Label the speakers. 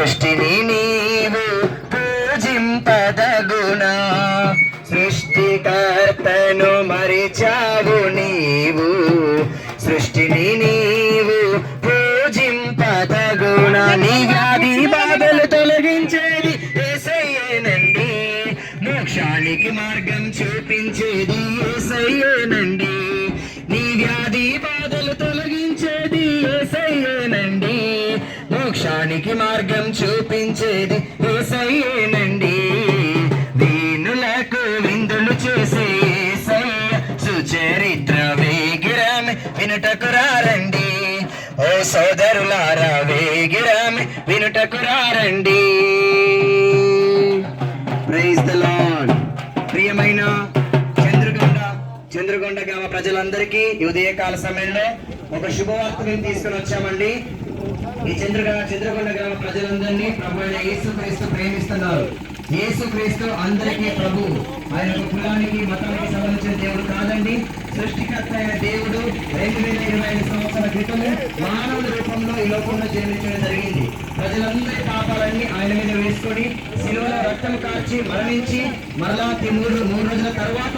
Speaker 1: సృష్టిని నీవు పూజింపదగునా. సృష్టికర్తను మరిచావు నీవు. సృష్టిని నీవు పూజింపదగుణ నీ వ్యాధి బాధలు తొలగించేది ఏసయ్యేనండి. మోక్షానికి మార్గం చూపించేది ఏసయ్యేనండి. మోక్షానికి మార్గం చూపించేది ఏసయ్యేనండి. దీనులకు విందులు చేసే ఏసయ్య సుచరిత్ర వేగిరామి వినుటకు రారండి. ఓ సోదరులారా వేగిరామి వినుటకు రారండి. ప్రైజ్ ద లార్డ్ ప్రియమైన చంద్రగొండ చంద్రగొండ గ్రామ ప్రజలందరికీ ఉదయకాల సమయంలో ఒక శుభవార్త మేము తీసుకుని వచ్చామండి. ఈ చంద్రగ చంద్రకొండ గ్రామ ప్రజలందరినీ ప్రభు అయిన యేసుక్రీస్తు ప్రేమిస్తున్నారు. యేసుక్రీస్తు అందరికీ ప్రభు. ఆయన కులానికి మతానికి సంబంధించిన దేవుడు కాదండి. సృష్టికర్త అయిన దేవుడు రెండు వేల ఇరవై ఐదు సంవత్సరాల క్రితము మానవుల రూపంలో ఈ లోకంలో జన్మించడం జరిగింది. ప్రజలందరి పాపాలన్నీ ఆయన మీద వేసుకొని శిలువలో రక్తం కార్చి మరణించి మరలా మూడు మూడు రోజుల తర్వాత